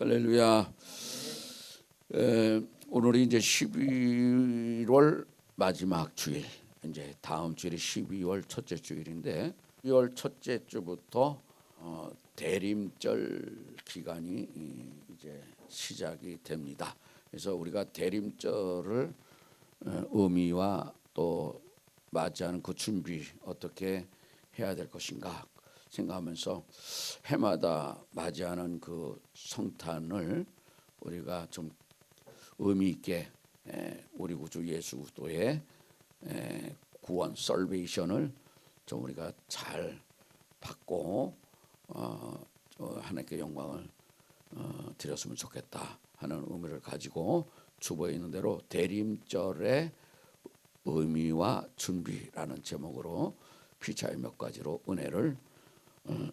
할렐루야. 에, 오늘이 이제 11월 마지막 주일. 이제 다음 주일이 12월 첫째 주일인데 2월 첫째 주부터 어, 대림절 기간이 이, 이제 시작이 됩니다. 그래서 우리가 대림절을 어, 의미와 또 맞이하는 그 준비 어떻게 해야 될 것인가 생각하면서 해마다 맞이하는 그 성탄을 우리가 좀 의미 있게 에, 우리 구주 예수 그리스도의 에, 구원 설베이션을 좀 우리가 잘 받고 어, 저 하나님께 영광을 어, 드렸으면 좋겠다 하는 의미를 가지고 주보에 있는 대로 대림절의 의미와 준비라는 제목으로 피차의 몇 가지로 은혜를 어,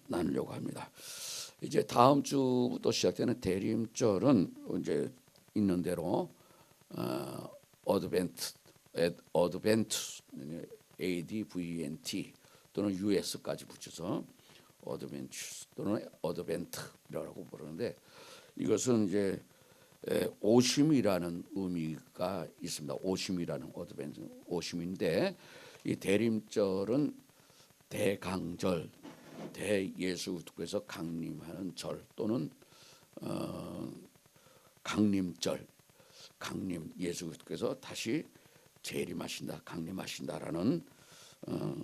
나누려고 합니다. 이제 다음 주부터 시작되는 대림절은 이제 있는 대로 어, 어드벤트, 에- 어드벤트, ADVNT 또는 US까지 붙여서 어드벤트 또는 어드벤트라고 부르는데 이것은 이제 에, 오심이라는 의미가 있습니다. 오심이라는 어드벤트 오심인데 이 대림절은 대강절, 대 예수 그리스도께서 강림하는 절 또는 어, 강림절, 강림 예수 그리스도께서 다시 재림하신다, 강림하신다라는 어,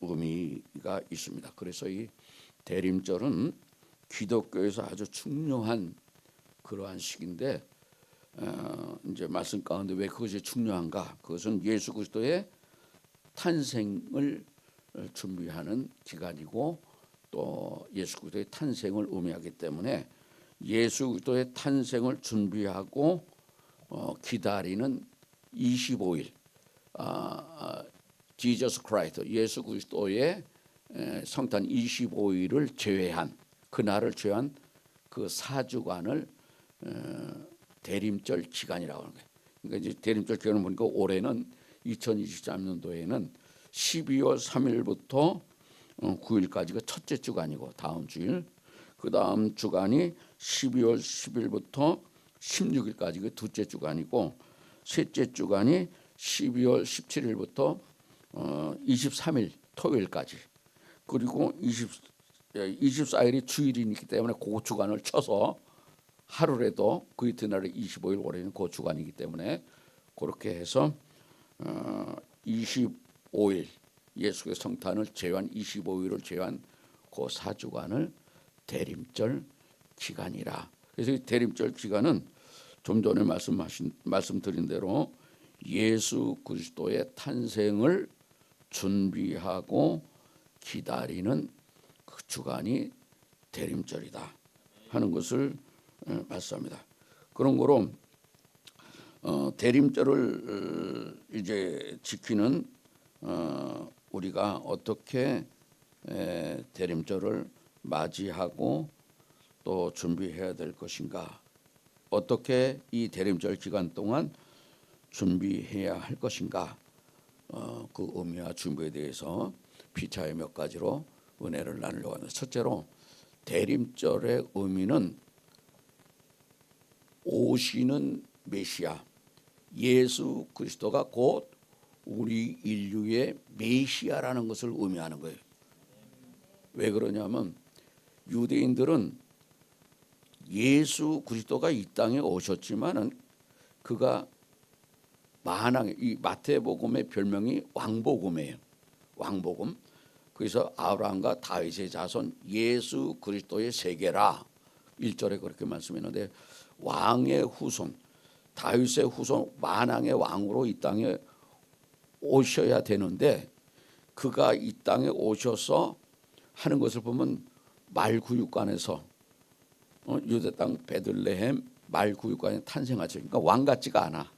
의미가 있습니다. 그래서 이 대림절은 기독교에서 아주 중요한 그러한 시기인데 어, 이제 말씀 가운데 왜 그것이 중요한가? 그것은 예수 그리스도의 탄생을 준비하는 기간이고 또 예수 그리스도의 탄생을 의미하기 때문에 예수 그리스도의 탄생을 준비하고 어, 기다리는 25일 아, 지저스 크라이스트 예수 그리스도의 에, 성탄 25일을 제외한 그날을 제외한 그 사주간을 어, 대림절 기간이라고 하는 거예요. 그러니까 이제 대림절 기간을 보니까 올해는 2023년도에는 12월 3일부터 어, 9일까지가 첫째 주간이고 다음 주일. 그 다음 주간이 12월 10일부터 16일까지 그 둘째 주간이고 셋째 주간이 12월 17일부터 어, 23일 토요일까지. 그리고 20, 24일이 주일이기 때문에 그 주간을 쳐서 하루라도 그 이튿날에 25일 올해는 그 주간이기 때문에 그렇게 해서 어, 25일 예수의 성탄을 제외한 25일을 제외한 그 사주간을 대림절 기간이라. 그래서 이 대림절 기간은 좀 전에 말씀하신 말씀드린 대로 예수 그리스도의 탄생을 준비하고 기다리는 그 주간이 대림절이다 하는 것을 어, 말씀합니다. 그런 거로 어, 대림절을 어, 이제 지키는 어, 우리가 어떻게 에, 대림절을 맞이하고 또 준비해야 될 것인가? 어떻게 이 대림절 기간 동안 준비해야 할 것인가? 어, 그 의미와 준비에 대해서 피차의 몇 가지로 은혜를 나누려고 합니다. 첫째로 대림절의 의미는 오시는 메시아 예수 그리스도가 곧 우리 인류의 메시아라는 것을 의미하는 거예요. 왜 그러냐면 유대인들은 예수 그리스도가 이 땅에 오셨지만은 그가 만왕의 이 마태복음의 별명이 왕복음이에요. 왕복음. 그래서 아브라함과 다윗의 자손 예수 그리스도의 세계라 1절에 그렇게 말씀했는데 왕의 후손 다윗의 후손 만왕의 왕으로 이 땅에 오셔야 되는데 그가 이 땅에 오셔서 하는 것을 보면 말구육관에서 어, 유대 땅 베들레헴 말구육관에 탄생하죠. 그러니까 왕 같지가 않아.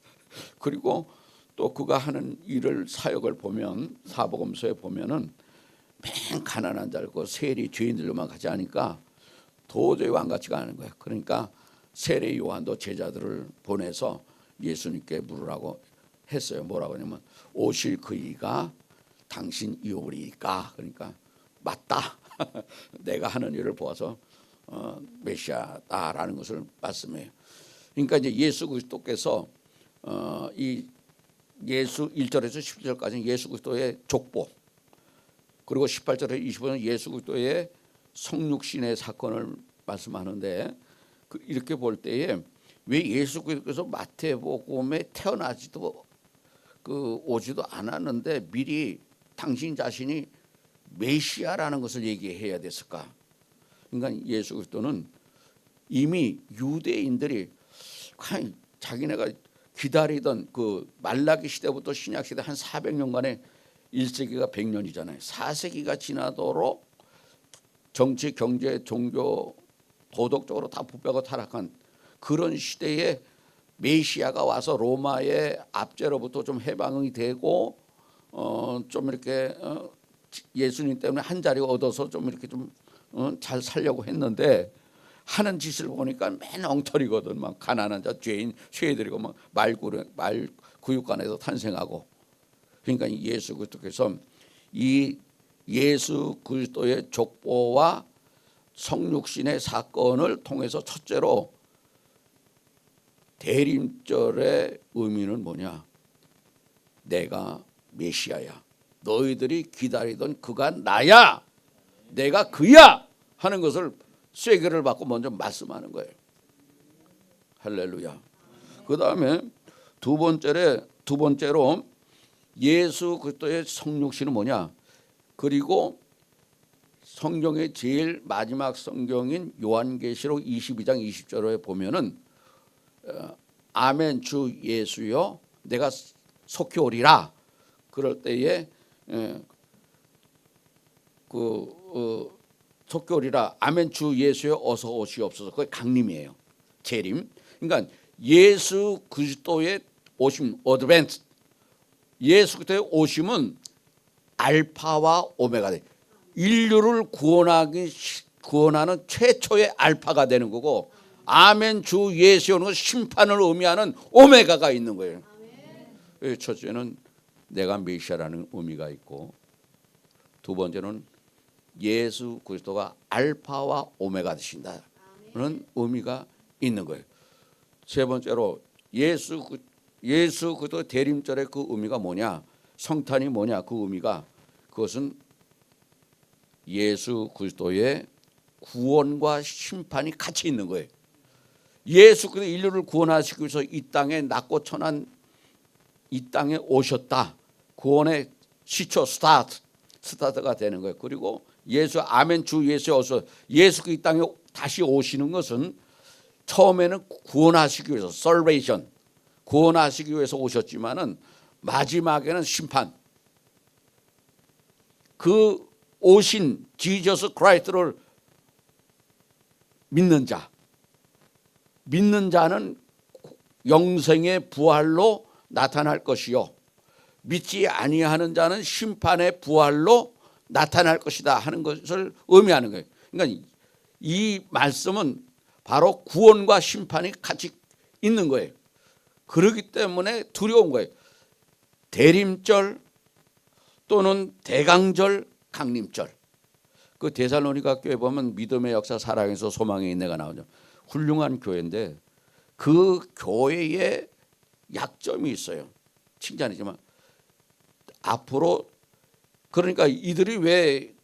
그리고 또 그가 하는 일을 사역을 보면 사복음서에 보면은 맨 가난한 자고 세리 죄인들로만 가지 않으니까 도저히 왕 같지가 않은 거야. 그러니까 세례 요한도 제자들을 보내서 예수님께 물으라고 했어요. 뭐라고 하냐면 오실 그이가 당신 이오리까 그러니까 맞다. 내가 하는 일을 보아서 어, 메시아다라는 것을 말씀해요. 그러니까 이제 예수 그리스도께서 어, 이 예수 1절에서 17절까지는 예수 그리스도의 족보 그리고 18절에 20절은 예수 그리스도의 성육신의 사건을 말씀하는데 그 이렇게 볼 때에 왜 예수 그리스도께서 마태복음에 태어나지도 그 오지도 않았는데 미리 당신 자신이 메시아라는 것을 얘기해야 됐을까? 그러니까 예수 그리스도는 이미 유대인들이 자기네가 기다리던 그 말라기 시대부터 신약 시대 한 400년간의 1세기가 100년이잖아요. 4세기가 지나도록 정치, 경제, 종교, 도덕적으로 다 부패하고 타락한 그런 시대에 메시아가 와서 로마의 압제로부터 좀 해방이 되고 어 좀 이렇게 어 예수님 때문에 한 자리 얻어서 좀 이렇게 좀잘 살려고 했는데 하는 짓을 보니까 맨 엉터리거든. 막 가난한 자, 죄인, 죄들이고 막 말구르 말 구육관에서 탄생하고. 그러니까 예수 그리스도께서 이 예수 그리스도의 족보와 성육신의 사건을 통해서 첫째로 대림절의 의미는 뭐냐? 내가 메시아야. 너희들이 기다리던 그가 나야. 내가 그야 하는 것을 쐐기를 받고 먼저 말씀하는 거예요. 할렐루야. 그 다음에 두 번째로 두 번째로 예수 그리스도의 성육신은 뭐냐? 그리고 성경의 제일 마지막 성경인 요한계시록 22장 20절에 보면은 어, 아멘 주 예수여 내가 속히 오리라. 그럴 때에 에, 그 어, 속히 오리라. 아멘 주 예수여 어서 오시옵소서. 그게 강림이에요. 재림. 그러니까 예수 그리스도의 오심 어드벤트 예수 그리스도의 오심은 알파와 오메가 돼. 인류를 구원하기 구원하는 최초의 알파가 되는 거고 아멘 주 예수 오는 건 심판을 의미하는 오메가가 있는 거예요. 예, 첫째는 내가 메시아라는 의미가 있고 두 번째는 예수 그리스도가 알파와 오메가 되신다는 의미가 있는 거예요. 세 번째로 예수 그- 예수 그리스도 대림절의 그 의미가 뭐냐? 성탄이 뭐냐? 그 의미가 그것은 예수 그리스도의 구원과 심판이 같이 있는 거예요. 예수 그리스도 인류를 구원하시기 위해서 이 땅에 낮고 천한 이 땅에 오셨다. 구원의 시초 스타트 스타트가 되는 거예요. 그리고 예수 아멘 주 예수 어서 예수 그 이 땅에 다시 오시는 것은 처음에는 구원하시기 위해서 salvation 구원하시기 위해서 오셨지만은 마지막에는 심판 그 오신 지저스 크라이스트를 믿는 자 믿는 자는 영생의 부활로 나타날 것이요 믿지 아니하는 자는 심판의 부활로 나타날 것이다 하는 것을 의미하는 거예요. 그러니까 이 말씀은 바로 구원과 심판이 같이 있는 거예요. 그렇기 때문에 두려운 거예요. 대림절 또는 대강절, 강림절. 그 데살로니가 교회 보면 믿음의 역사, 사랑에서 소망의 인내가 나오죠. 훌륭한 교회인데 그 교회에 약점이 있어요. 칭찬이지만 앞으로 그러니까 이들이 왜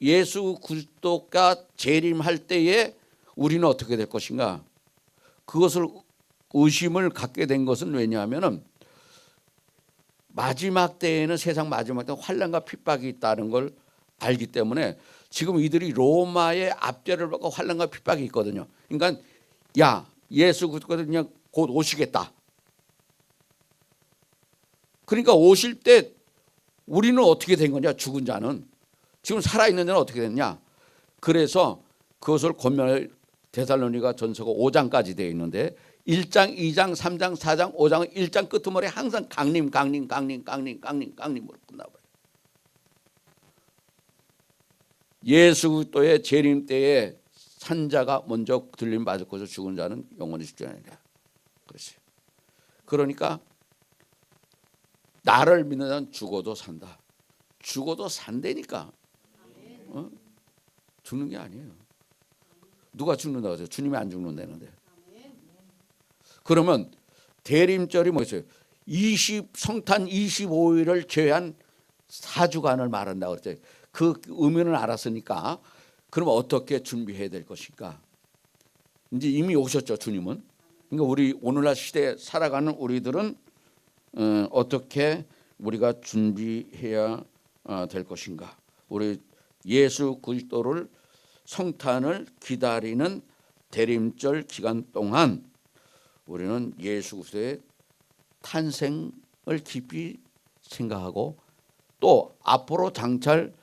예수 그리스도가 재림할 때에 우리는 어떻게 될 것인가? 그것을 의심을 갖게 된 것은 왜냐하면은 마지막 때에는 세상 마지막 때 환란과 핍박이 있다는 걸 알기 때문에 지금 이들이 로마의 압제를 받고 환란과 핍박이 있거든요. 그러니까 야 예수 그리스도가 그냥 곧 오시겠다. 그러니까 오실 때 우리는 어떻게 된 거냐? 죽은 자는 지금 살아 있는 자는 어떻게 됐냐? 그래서 그것을 권면할 데살로니가 전서가 5장까지 되어 있는데 1장, 2장, 3장, 4장, 5장, 1장 끝머리 항상 강림, 강림, 강림, 강림, 강림, 강림으로 끝나버려요. 예수 그리스도의 재림 때에 산자가 먼저 들림 받을 것을 죽은 자는 영원히 죽지 않으리라. 그렇지. 그러니까 나를 믿는 자는 죽어도 산다. 죽어도 산다니까. 어? 죽는 게 아니에요. 누가 죽는다고 하세요? 주님이 안 죽는다는데. 그러면 대림절이 뭐였어요? 20 성탄 25일을 제외한 4주간을 말한다고 그랬어요. 그 의미는 알았으니까 그러면 어떻게 준비해야 될 것인가? 이제 이미 오셨죠, 주님은. 그러니까 우리 오늘날 시대에 살아가는 우리들은 어, 어떻게 우리가 준비해야 어, 될 것인가? 우리 예수 그리스도를 성탄을 기다리는 대림절 기간 동안 우리는 예수 그리스도의 탄생을 깊이 생각하고 또 앞으로 장찰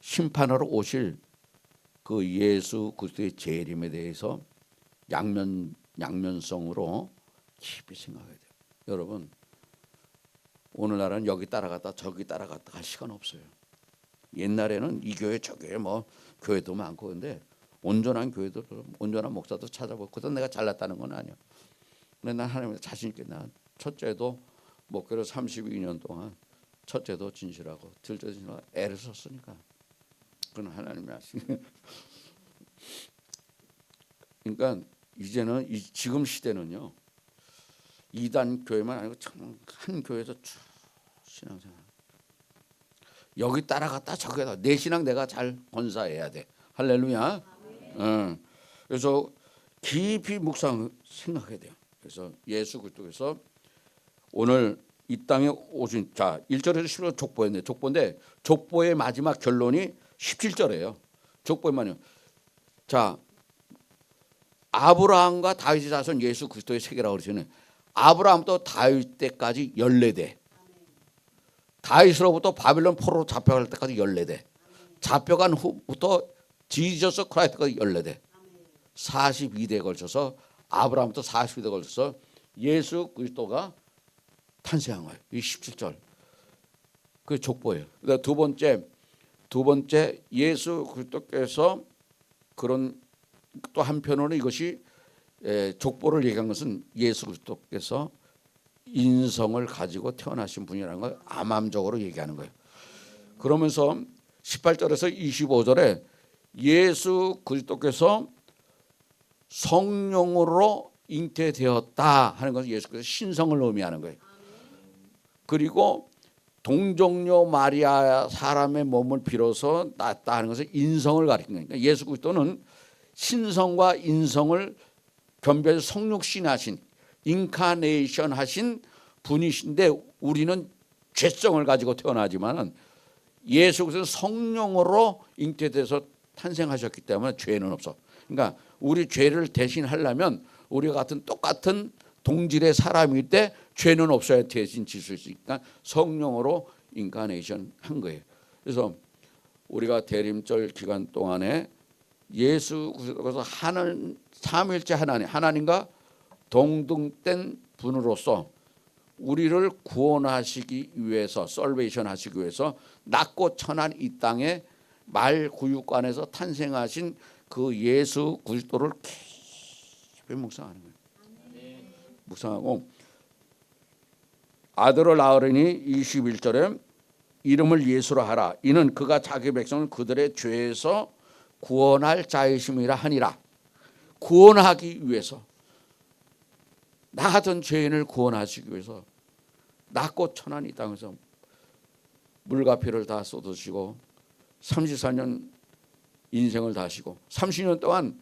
심판하러 오실 그 예수 그리스도의 재림에 대해서 양면 양면성으로 깊이 생각해야 돼요. 여러분 오늘날은 여기 따라갔다 저기 따라갔다 할 시간 없어요. 옛날에는 이 교회 저 교회 뭐 교회도 많고 근데 온전한 교회도 온전한 목사도 찾아보고 그도 내가 잘났다는 건 아니야. 근데 난 하나님의 자신 있게 난 첫째도 목회를 32년 동안 첫째도 진실하고 둘째도 진실하고 애를 썼으니까 그건 하나님이 하시는 그러니까 이제는 이 지금 시대는요 이단 교회만 아니고 참한 교회에서 쭉 신앙생활. 여기 따라갔다 저기 다. 내 신앙 내가 잘 건사해야 돼. 할렐루야. 응. 그래서 깊이 묵상 생각해야 돼요. 그래서 예수 그리스도께서 오늘 이 땅에 오신 자 1절에서 10절 족보였네. 족보인데 족보의 마지막 결론이 17절이에요 족보에만요 자 아브라함과 다윗의 자손 예수 그리스도의 세계라고 그러시네 아브라함부터 다윗 때까지 14대 다윗으로부터 바빌론 포로로 잡혀갈 때까지 14대 잡혀간 후부터 지저스 크라이스트까지 14대 42대에 걸쳐서 아브라함부터 42대에 걸쳐서 예수 그리스도가 탄생한 거예요. 이 17절. 그 족보예요. 그다음 두 번째 두 번째 예수 그리스도께서 그런 또 한편으로는 이것이 에, 족보를 얘기한 것은 예수 그리스도께서 인성을 가지고 태어나신 분이라는 걸 암암적으로 얘기하는 거예요. 그러면서 18절에서 25절에 예수 그리스도께서 성령으로 잉태되었다 하는 것은 예수께서 신성을 의미하는 거예요. 그리고 동정녀 마리아 사람의 몸을 빌어서 낳았다 하는 것은 인성을 가리키는. 그러니까 예수 그리스도는 신성과 인성을 겸비해서 성육신하신 인카네이션 하신 분이신데 우리는 죄성을 가지고 태어나지만은 예수 그리스도 성령으로 잉태돼서 탄생하셨기 때문에 죄는 없어. 그러니까 우리 죄를 대신하려면 우리가 같은 똑같은 동질의 사람일 때 죄는 없어야 대신 지수 있으니까 성령으로 인카네이션 한 거예요. 그래서 우리가 대림절 기간 동안에 예수 그리스도께서 하늘 삼일째 하나님 하나님과 동등된 분으로서 우리를 구원하시기 위해서 솔베이션 하시기 위해서 낮고 천한 이 땅에 말 구육관에서 탄생하신 그 예수 그리스도를 깊이 묵상하는 거예요. 묵상하고 아들을 낳으리니 21절에 이름을 예수라 하라. 이는 그가 자기 백성을 그들의 죄에서 구원할 자이심이라 하니라. 구원하기 위해서 나 같은 죄인을 구원하시기 위해서 낮고 천한 이 땅에서 물과 피를 다 쏟으시고 34년 인생을 다하시고 30년 동안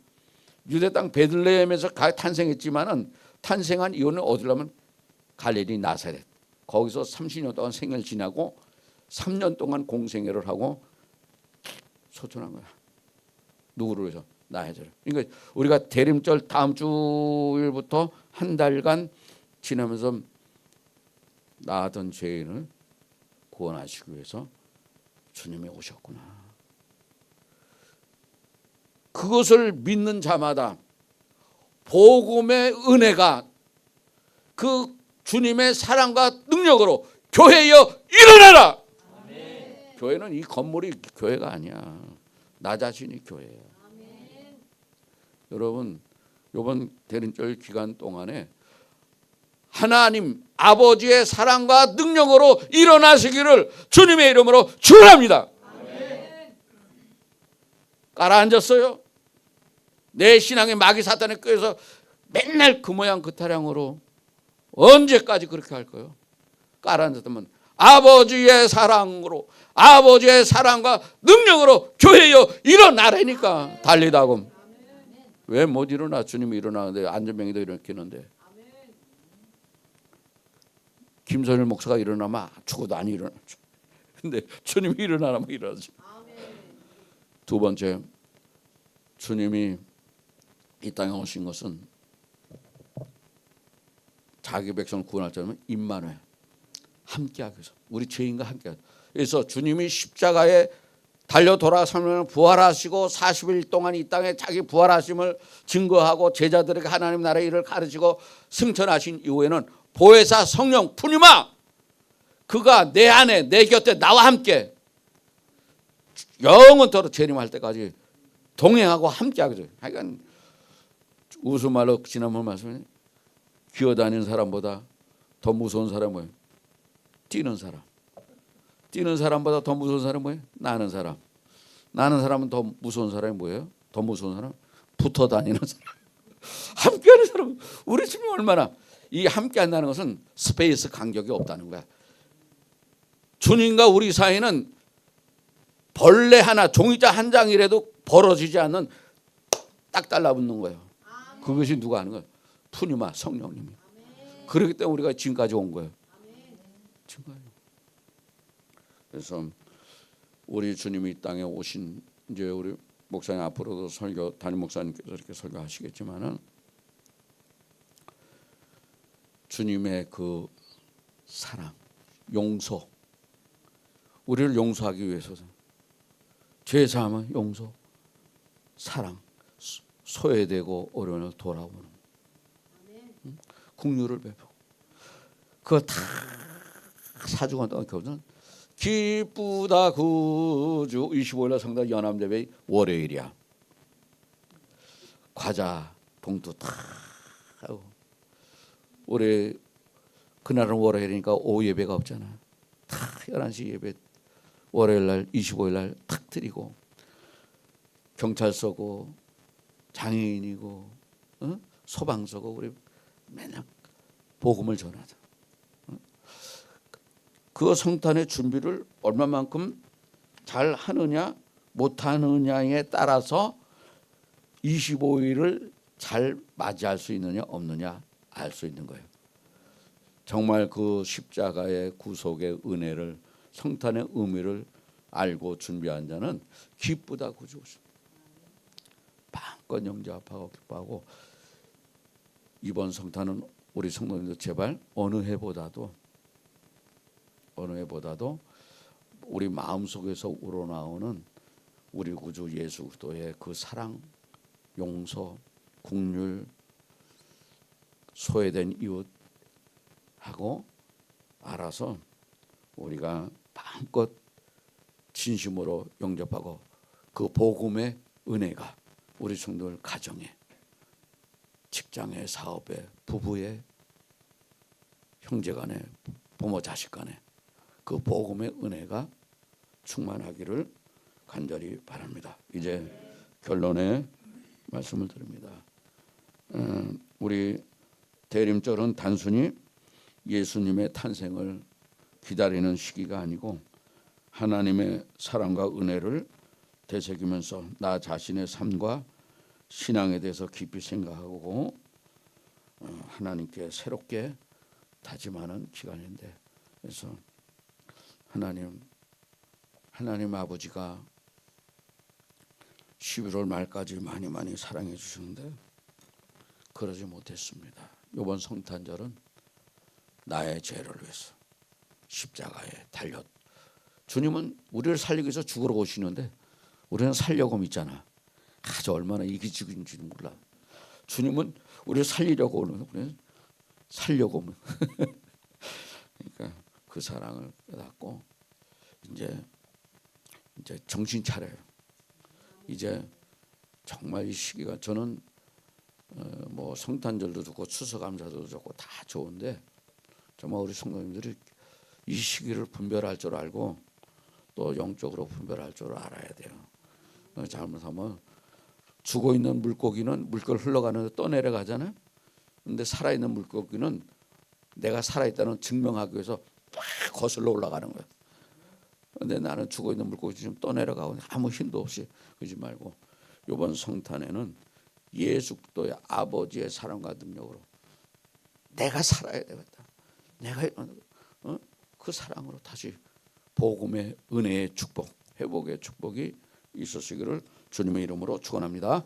유대 땅 베들레헴에서 탄생했지만은 탄생한 이유는 어디라면 갈릴리 나사렛 거기서 30년 동안 생을 지나고 3년 동안 공생애를 하고 소천한 거야. 누구를 위해서? 나해절. 그러니까 우리가 대림절 다음 주일부터 한 달간 지나면서 나던 죄인을 구원하시기 위해서 주님이 오셨구나. 그것을 믿는 자마다 복음의 은혜가 그 주님의 사랑과 능력으로 교회여 일어나라. 교회는 이 건물이 교회가 아니야. 나 자신이 교회야. 여러분 이번 대림절 기간 동안에 하나님 아버지의 사랑과 능력으로 일어나시기를 주님의 이름으로 축원합니다. 깔아앉았어요. 내 신앙의 마귀 사탄에 끄여서 맨날 그 모양 그 타량으로 언제까지 그렇게 할 거예요? 깔아놨다면 아버지의 사랑으로 아버지의 사랑과 능력으로 교회여 일어나라니까. 달리다고. 왜 못 일어나? 주님이 일어나는데 안전병이도 일으키는데. 김선일 목사가 일어나면 죽어도 안 일어나죠 근데 주님이 일어나면 일어나죠 두 번째 주님이 이 땅에 오신 것은 자기 백성을 구원할 자면 임만회 함께하기 위해서 우리 죄인과 함께 그래서 주님이 십자가에 달려 돌아서면 부활하시고 40일 동안 이 땅에 자기 부활하심을 증거하고 제자들에게 하나님 나라의 일을 가르치고 승천하신 이후에는 보혜사 성령 푸니마 그가 내 안에 내 곁에 나와 함께 영원토록 재림할 때까지 동행하고 함께하게 돼요. 하여간 우스말로 지난번 말씀에 기어다니는 사람보다 더 무서운 사람 뭐예요? 뛰는 사람. 뛰는 사람보다 더 무서운 사람 뭐예요? 나는 사람. 나는 사람은 더 무서운 사람이 뭐예요? 더 무서운 사람? 붙어 다니는 사람. 함께하는 사람. 우리 지금 얼마나 이 함께한다는 것은 스페이스 간격이 없다는 거야. 주님과 우리 사이는 벌레 하나, 종이자 한 장이라도 벌어지지 않는 딱 달라붙는 거예요. 그것이 누가 하는 거예요? 푸니마 성령님이. 그렇기 때문에 우리가 지금까지 온 거예요. 지금까지. 그래서 우리 주님이 이 땅에 오신 이제 우리 목사님 앞으로도 설교 담임 목사님께서 이렇게 설교하시겠지만은 주님의 그 사랑, 용서, 우리를 용서하기 위해서 죄 사함은 용서, 사랑, 소외되고 어려움을 돌아오는 응? 국류를 베푸. 그거 다 사주간 동안 교는 기쁘다 구주 25일날 성당 연암예배 월요일이야. 과자 봉투 다 하고 올해 그날은 월요일이니까 오후 예배가 없잖아. 다 11시 예배 월요일 날 25일 날 탁 드리고 경찰서고 장애인이고 어? 소방서고 우리 맨날 복음을 전하자. 어? 그 성탄의 준비를 얼마만큼 잘 하느냐 못 하느냐에 따라서 25일을 잘 맞이할 수 있느냐 없느냐 알 수 있는 거예요. 정말 그 십자가의 구속의 은혜를 성탄의 의미를 알고 준비한 자는 기쁘다 구주. 마음껏 영접하고 기뻐하고 이번 성탄은 우리 성도님들 제발 어느 해보다도 어느 해보다도 우리 마음 속에서 우러나오는 우리 구주 예수 그리스도의 그 사랑, 용서, 국률, 소외된 이웃하고 알아서 우리가 마음껏 진심으로 영접하고 그 복음의 은혜가 우리 성도들 가정에 직장에 사업에 부부에 형제간에 부모 자식간에 그 복음의 은혜가 충만하기를 간절히 바랍니다. 이제 결론에 말씀을 드립니다. 음, 우리 대림절은 단순히 예수님의 탄생을 기다리는 시기가 아니고 하나님의 사랑과 은혜를 되새기면서 나 자신의 삶과 신앙에 대해서 깊이 생각하고 어, 하나님께 새롭게 다짐하는 기간인데 그래서 하나님 하나님 아버지가 11월 말까지 많이 많이 사랑해 주시는데 그러지 못했습니다. 이번 성탄절은 나의 죄를 위해서 십자가에 달렸. 주님은 우리를 살리기 위해서 죽으러 오시는데 우리는 살려고 믿잖아. 아주 얼마나 이기적인지 몰라. 주님은 우리를 살리려고 오는 우리는 살려고 오는. 그러니까 그 사랑을 깨닫고 이제 이제 정신 차려요. 이제 정말 이 시기가 저는 어, 뭐 성탄절도 좋고 추수감사도 좋고 다 좋은데 정말 우리 성도님들이 이 시기를 분별할 줄 알고 또 영적으로 분별할 줄 알아야 돼요. 어, 잘못하면 죽어 있는 물고기는 물결 흘러가는데 떠내려가잖아요. 근데 살아 있는 물고기는 내가 살아 있다는 증명하기 위해서 막 거슬러 올라가는 거예요. 근데 나는 죽어 있는 물고기 좀 떠내려가고 아무 힘도 없이 그러지 말고 이번 성탄에는 예수 그리스도의 아버지의 사랑과 능력으로 내가 살아야 되겠다. 내가 어? 그 사랑으로 다시 복음의 은혜의 축복, 회복의 축복이 있으시기를 주님의 이름으로 축원합니다.